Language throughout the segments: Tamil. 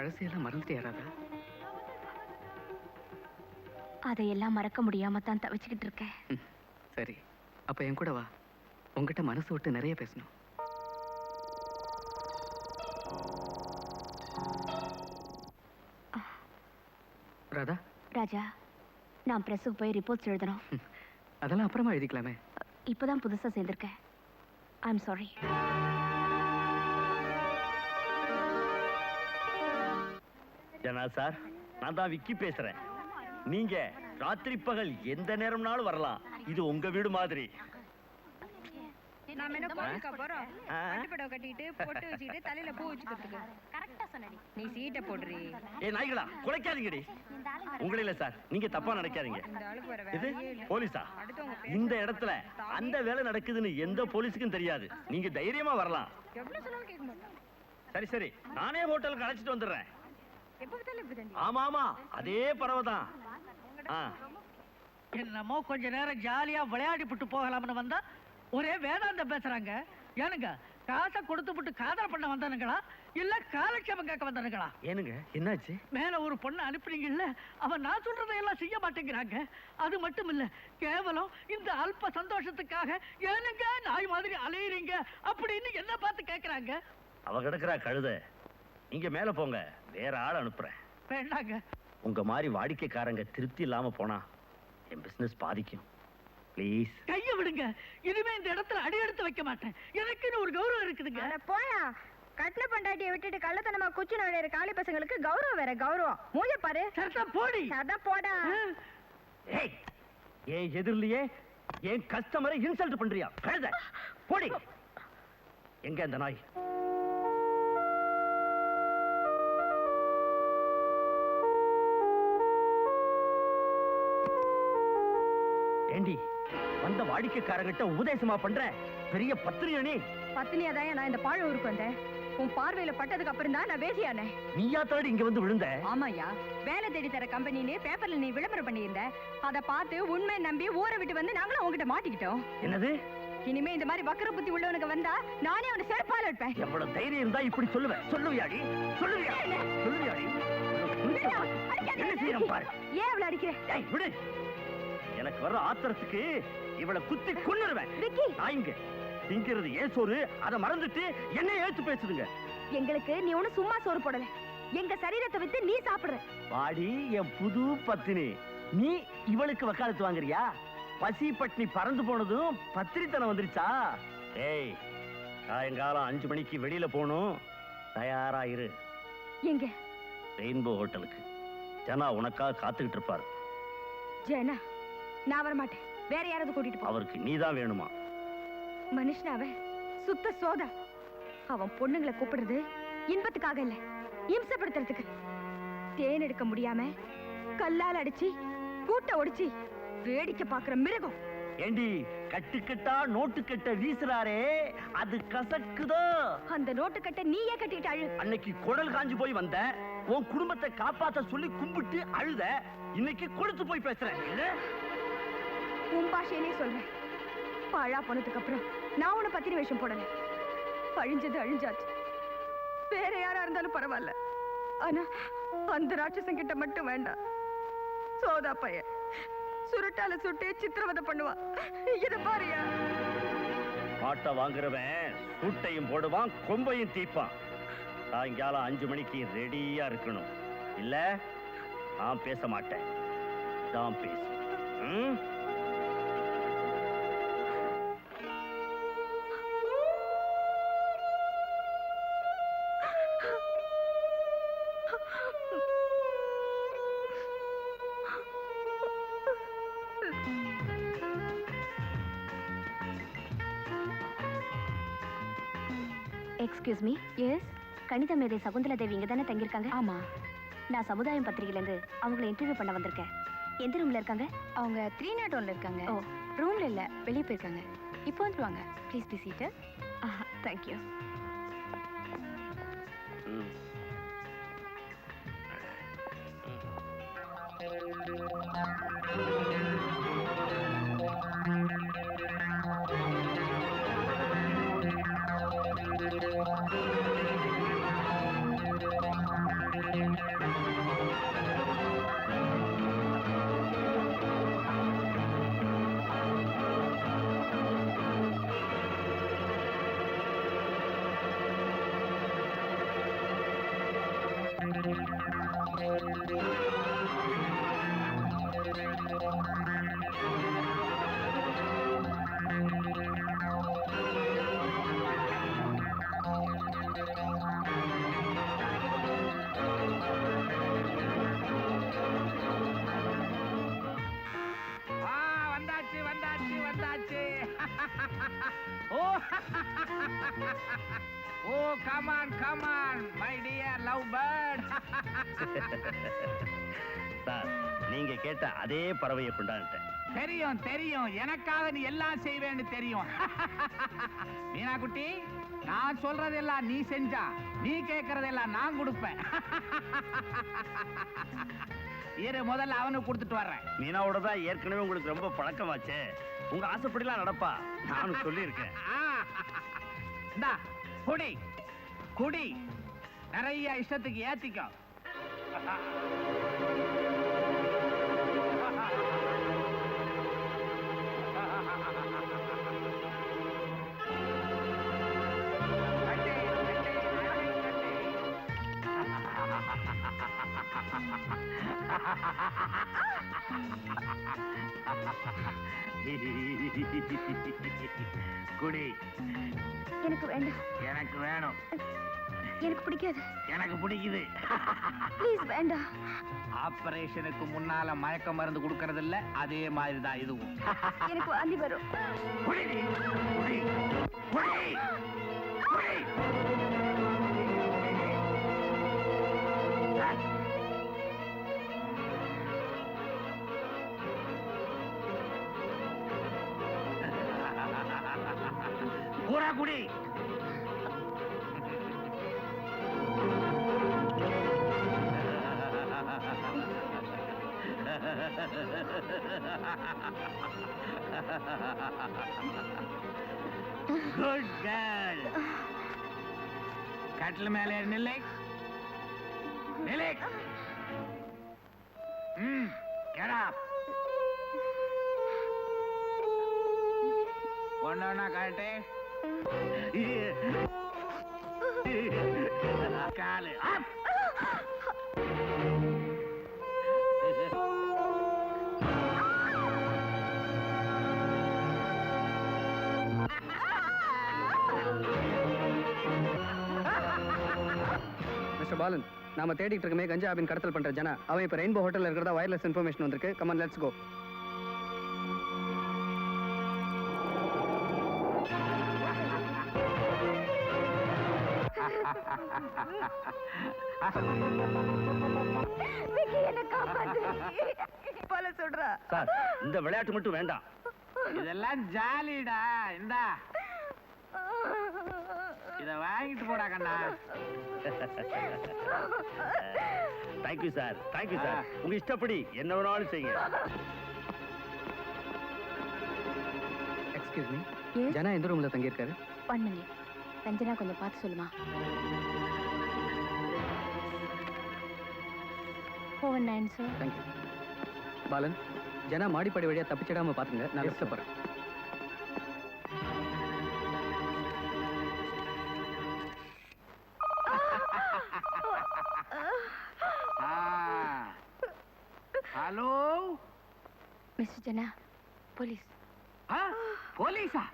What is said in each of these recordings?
பழசையெல்லாம் மறந்துட்டியா ராதா அதையெல்லாம் மறக்க முடியாம தான் தவிச்சுக்கிட்டு இருக்கேன். சரி. அப்ப என் கூட வா. உங்ககிட்ட மனசு விட்டு நிறைய பேசணும். ராதா? ராஜா நான் பிரஸுக்கு போய் ரிப்போர்ட்ஸ் எழுதணும். அதெல்லாம் அப்புறமா எழுதிக்கலாமே. இப்போதான் புதுசா சேர்ந்திருக்கேன். I am sorry Jana sir. நான் தான் விக்கி பேசுறேன். நீங்க ராத்திரி பகல் எந்த நேரம்னாலும் வரலாம். இது உங்க வீடு மாதிரி. நாம என்ன கோயிலுக்கா போறோம்? ஆ. பட்டுப்படவை கட்டிட்டு பொட்டு வச்சுக்கிட்டு தலையில பூ வச்சுக்கிறதுக்கு கரெக்டா சொன்னடி. நீ சீட்டை போடுறி. ஏ நாய்களா குலைக்காதீங்கடி. உங்கள இல்ல சார். நீங்க தப்பா நினைக்காதீங்க. இது போலீஸா? இந்த இடத்துல அந்த வேலை நடக்குதுன்னு எந்த போலீஸுக்கும் தெரியாது. நீங்க தைரியமா வரலாம். எவ்வளவு சொன்னாலும் கேட்க மாட்டான். சரி சரி. நானே ஹோட்டலுக்கு அழைச்சிட்டு வந்துடுறேன். ஆமா ஆமா. அதே பறவை தான். ஆ. என்னமோ கொஞ்ச நேரம் ஜாலியா விளையாடிப்புட்டு போகலாம்னு வந்தா ஒரே வேதாந்தம் பேசுறாங்க. ஏனுங்க காசை கொடுத்துப்புட்டு காதல் பண்ண வந்தானுங்களா? இல்ல காலட்சேபம் கேட்க வந்தானுங்களா? ஏனுங்க என்னாச்சு? மேல ஒரு பொண்ணை அனுப்புறீங்கல்ல அவன் நான் சொல்றதையெல்லாம் செய்ய மாட்டேங்கிறாங்க. அது மட்டும் இல்ல கேவலம் இந்த அல்ப சந்தோஷத்துக்காக ஏனுங்க நாய் மாதிரி அலையுறீங்க அப்படின்னு என்ன பார்த்து கேக்குறாங்க? அவ கிடக்குறா கழுத. நீங்க மேல போங்க. வேற ஆள் அனுப்புறேன். வேண்டாங்க. உங்க மாதிரி வாடிக்கைக்காரங்க திருப்தி இல்லாம போனா என் பிசினஸ் பாதிக்கும். ப்ளீஸ் கைய விடுங்க. இனிமே இந்த இடத்துல அடி எடுத்து வைக்க மாட்டேன். எனக்குன்னு ஒரு கௌரவம் இருக்குதுங்க. அட போயா கட்டில பண்டாட்டியை விட்டுட்டு கள்ளத்தனமா குச்சி நுழையிற காளி பசங்களுக்கு கௌரவம் வேற கௌரவம். மூஞ்ச பாரு. சரத்தா போடி. அதான் போடா. ஏய் என் எதிரிலேயே? என் கஸ்டமரை இன்சல்ட் பண்றியா? கழுத போடி. எங்க அந்த நாய்? ஏண்டி வந்த வாடிக்கைக்காரங்கிட்ட உபதேசமா பண்ற பெரிய பத்திரியா நீ பத்தினியாதான் நான் இந்த பாழ ஊருக்கு வந்தேன். உன் பார்வையில பட்டதுக்கு அப்புறம் தான் நான் வேசியானே நீயா தாடி இங்க வந்து விழுந்த? ஆமாயா வேலை தேடி தர கம்பெனின்னு பேப்பர்ல நீ விளம்பரம் பண்ணியிருந்த. அத பார்த்து உண்மை நம்பி ஊரை விட்டு வந்து நாங்களும் உங்ககிட்ட மாட்டிக்கிட்டோம். என்னது? இனிமே இந்த மாதிரி வக்கர புத்தி உள்ளவனுக்கு வந்தா நானே அவனை செருப்பால இருப்பேன் எவ்வளவு தைரியம் இருந்தா இப்படி சொல்லுவேன் சொல்லுவியாடி? சொல்லுவியா? சொல்லுவியாடி? என்ன செய்யறேன் பாரு. ஏன் அவளை அடிக்கிற? ஏய் விடு. எனக்கு வர்ற ஆத்திரத்துக்கு இவளை குத்தி கொன்னுருவேன். விக்கி. நாய்ங்க திங்கிறது ஏன் சோறு? அதை மறந்துட்டு என்ன ஏத்து பேசுதுங்க. எங்களுக்கு நீ ஒண்ணு சும்மா சோறு போடல. எங்க சரீரத்தை வித்து நீ சாப்பிடுற. வாடி என் புது பத்தினி. நீ இவளுக்கு வக்காலத்து வாங்குறியா? பசி பட்னி பறந்து போனதும் பத்திரித்தனம் வந்துருச்சா? ஏய் சாயங்காலம் அஞ்சு மணிக்கு வெளியில போகணும். தயாரா இரு. எங்க? ரெயின்போ ஹோட்டலுக்கு. ஜனா உனக்காக காத்துக்கிட்டு இருப்பாரு. ஜனா? நான் வர மாட்டேன் வேற யாராவது கூட்டிட்டு போ. அவருக்கு நீதான் வேணுமா? மனுஷன் அவன் சுத்த சோதா. அவன் பொண்ணுங்களை கூப்பிடுறது இன்பத்துக்காக இல்ல இம்சப்படுத்துறதுக்கு. தேன் எடுக்க முடியாம கல்லால் அடிச்சு கூட்ட ஒடிச்சு வேடிக்கை பாக்குற மிருகம். ஏண்டி கட்டுக்கட்டா நோட்டு கட்ட வீசுறாரே அது கசக்குதோ? அந்த நோட்டுக்கட்டை நீயே கட்டிட்டு அழு. அன்னைக்கு குடல் காஞ்சு போய் வந்த உன் குடும்பத்தை காப்பாத்த சொல்லி கும்பிட்டு அழுத இன்னைக்கு கொழுத்து போய் பேசுறேன் உன் பாஷையிலே சொல்றேன். பாழா போனதுக்கு அப்புறம் நான் உன பத்திரி வேஷம் போடல. அழிஞ்சது அழிஞ்சாச்சு. வேற யாரா இருந்தாலும் பரவாயில்ல. ஆனா அந்த ராட்சசன் கிட்ட மட்டும் வேண்டாம். சோதா பையன். சுருட்டால சுட்டு சித்திரவதை பண்ணுவான். இத பாரியா. பாட்டை வாங்குறவன் சுட்டையும் போடுவான் கொம்பையும் தீப்பான். சாயங்காலம் அஞ்சு மணிக்கு ரெடியா இருக்கணும். இல்ல நான் பேச மாட்டேன். தான் பேசு. ம்? எக்ஸ்கியூஸ் மீ எஸ் கணித மேதை சகுந்தலா தேவி இங்க தானே தங்கியிருக்காங்க? ஆமா. நான் சமுதாயம் பத்திரிகையிலேருந்து அவங்கள இன்டர்வியூ பண்ண வந்திருக்கேன். எந்த ரூம்ல இருக்காங்க? அவங்க த்ரீ நாட் ஒன்ல இருக்காங்க. ஓ. ரூம்ல இல்ல வெளியே போயிருக்காங்க. இப்போ வந்துருவாங்க. ப்ளீஸ் பி சீட்டு தேங்க்யூ ம். ஆ சார் நீங்க கேட்ட அதே பறவையை கொண்டாந்துட்டேன். தெரியும் தெரியும். எனக்காக நீ எல்லாம் செய்வேன்னு தெரியும். மீனா குட்டி நான் சொல்றதெல்லாம் நீ செஞ்சா நீ கேட்கறதெல்லாம் நான் கொடுப்பேன். இரு முதல்ல அவனுக்கு கொடுத்துட்டு வர்றேன். மீனாவோட தான் ஏற்கனவே உங்களுக்கு ரொம்ப பழக்கமாச்சே. உங்க ஆசைப்படிலாம் நடப்பா. நானும் சொல்லியிருக்கேன். குடி குடி. நிறைய இஷ்டத்துக்கு ஏத்திக்கோ. குடி எனக்கு வேண்டாம் எனக்கு வேணும் எனக்கு பிடிக்காது. எனக்கு பிடிக்குது. ப்ளீஸ் வேண்டாம். ஆபரேஷனுக்கு முன்னால மயக்க மருந்து கொடுக்கறது இல்ல அதே மாதிரி தான் இதுவும். எனக்கு வாந்தி வரும். குடி நீ, குடி, குடி, குடி. பூரா குடி குட் கேர்ள் கட்டில் மேலே ஏறு, நில்லை பாலன். நாம தேடிட்டு இருக்கமே கஞ்சா ஆபின் கடத்தல் பண்ற ஜனா. அவன் இப்ப ரெயின்போ ஹோட்டல்ல இருக்கிறதா வயர்லெஸ் இன்ஃபர்மேஷன் வந்திருக்கு. Come on let's go sir இந்த விளையாட்டு மட்டும் வேண்டாம். இதெல்லாம் ஜாலிடா. இந்தா. இத வாங்கிட்டு போடா கண்ணா. Thank you sir thank you sir உங்க இஷ்டப்படி என்ன வேணாலும் செய்யுங்க. Excuse me Yes? ஜனா எந்த ரூம்ல தங்கியிருக்காரு? ஒன் மினிட் ரஞ்சனா கொஞ்சம் பார்த்து சொல்லுமா? Four nine sir thank you Balan Jana மாடிப்படி வழியா தப்பிச்சிடாம பாத்துங்க நான் லிஃப்ட்ல. போறேன். மிஸ்டர் ஜனா போலீஸ் போலீஸா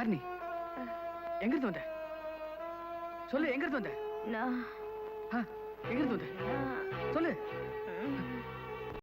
யார் நீ? எங்க இருந்து வந்த? சொல்லு எங்க இருந்து வந்த? நான் ஆ, எங்க இருந்து வந்த சொல்லு.